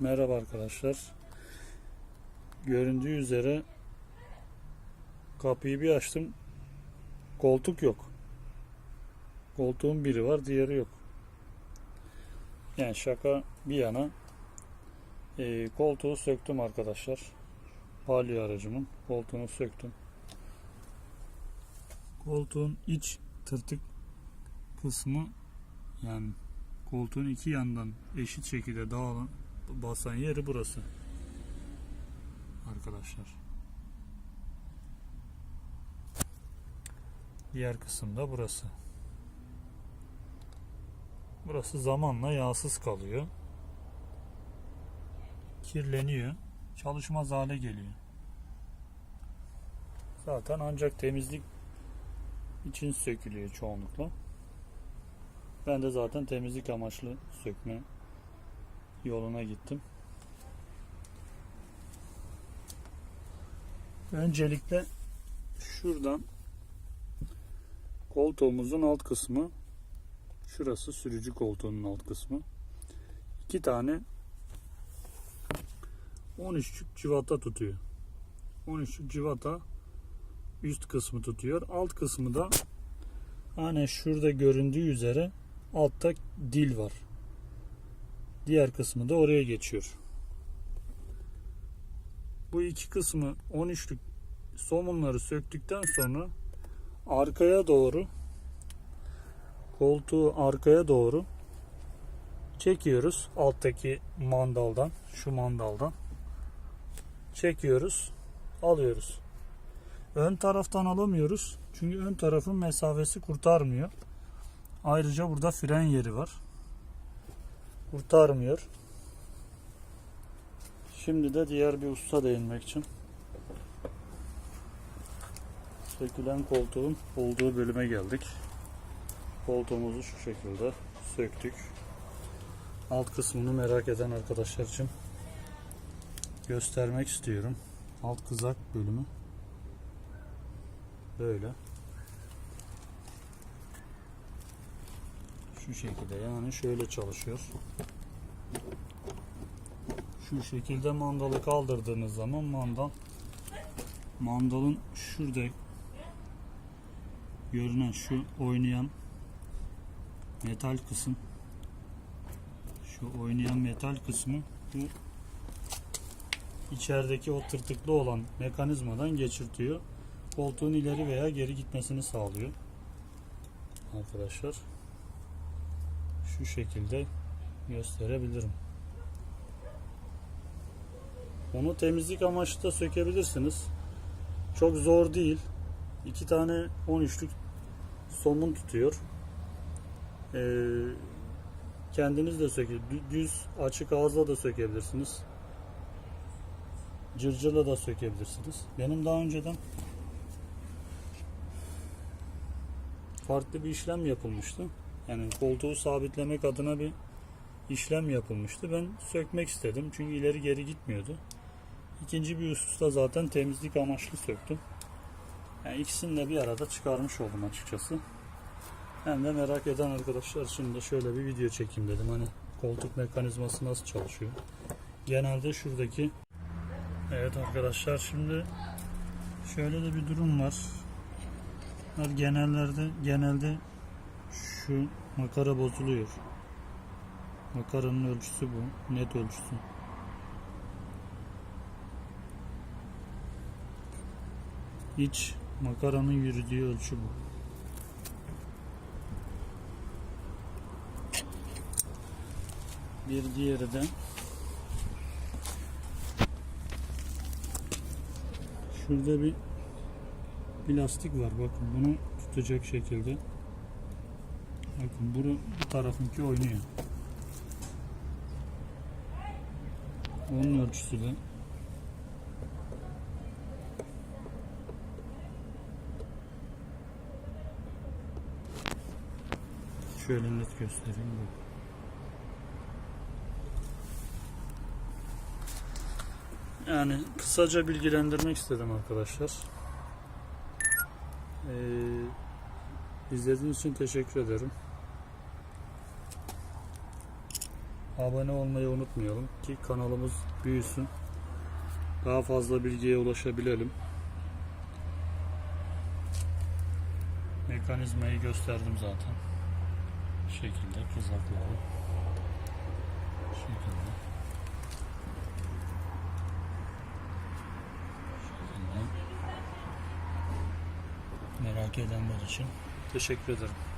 Merhaba arkadaşlar. Göründüğü üzere kapıyı bir açtım. Koltuk yok. Koltuğun biri var, diğeri yok. Yani şaka bir yana eee, koltuğu söktüm arkadaşlar. Palio aracımın koltuğunu söktüm. Koltuğun iç tırtık kısmı yani koltuğun iki yandan eşit şekilde dağılan basan yeri burası. Arkadaşlar. Diğer kısım da burası. Burası zamanla yağsız kalıyor. Kirleniyor. Çalışmaz hale geliyor. Zaten ancak temizlik için sökülüyor çoğunlukla. Ben de zaten temizlik amaçlı sökme yoluna gittim. Öncelikle şuradan koltuğumuzun alt kısmı şurası sürücü koltuğunun alt kısmı. iki tane 13'lük civata tutuyor. 13'lük civata üst kısmı tutuyor. Alt kısmı da hani şurada göründüğü üzere altta dil var. Diğer kısmı da oraya geçiyor. Bu iki kısmı 13'lük somunları söktükten sonra arkaya doğru koltuğu arkaya doğru çekiyoruz. Alttaki mandaldan şu mandaldan çekiyoruz alıyoruz. Ön taraftan alamıyoruz çünkü ön tarafın mesafesi kurtarmıyor. Ayrıca burada fren yeri var kurtarmıyor şimdi de diğer bir usta değinmek için sökülen koltuğun olduğu bölüme geldik koltuğumuzu şu şekilde söktük. Alt kısmını merak eden arkadaşlar için göstermek istiyorum. Alt kızak bölümü böyle. Şu şekilde yani şöyle çalışıyor. Şu şekilde mandalı kaldırdığınız zaman mandal mandalın şurada görünen şu oynayan metal kısım şu oynayan metal kısmı bu içerideki o tırtıklı olan mekanizmadan geçirtiyor. Koltuğun ileri veya geri gitmesini sağlıyor. Arkadaşlar şu şekilde gösterebilirim. Onu temizlik amaçlı da sökebilirsiniz. Çok zor değil. İki tane 13'lük somun tutuyor. Ee, kendiniz de sökün. Düz açık ağızla da sökebilirsiniz. Cırcırla da sökebilirsiniz. Benim daha önceden farklı bir işlem yapılmıştı. Yani koltuğu sabitlemek adına bir işlem yapılmıştı. Ben sökmek istedim. Çünkü ileri geri gitmiyordu. İkinci bir hususta zaten temizlik amaçlı söktüm. Yani ikisini de bir arada çıkarmış oldum açıkçası. Hem de merak eden arkadaşlar için de şöyle bir video çekeyim dedim. Hani koltuk mekanizması nasıl çalışıyor. Genelde şuradaki Evet arkadaşlar şimdi şöyle de bir durum var. Genellerde genelde şu makara bozuluyor. Makaranın ölçüsü bu. Net ölçüsü. İç makaranın yürüdüğü ölçü bu. Bir diğeri de şurada bir plastik var bakın bunu tutacak şekilde bakın bu tarafınki oynuyor onun ölçüsü de şöyle net göstereyim bak. Yani kısaca bilgilendirmek istedim arkadaşlar. Ee, izlediğiniz için teşekkür ederim. Abone olmayı unutmayalım ki kanalımız büyüsün. Daha fazla bilgiye ulaşabilelim. Mekanizmayı gösterdim zaten. Şekilde kızakları. Bu şekilde. Merak edenler için teşekkür ederim.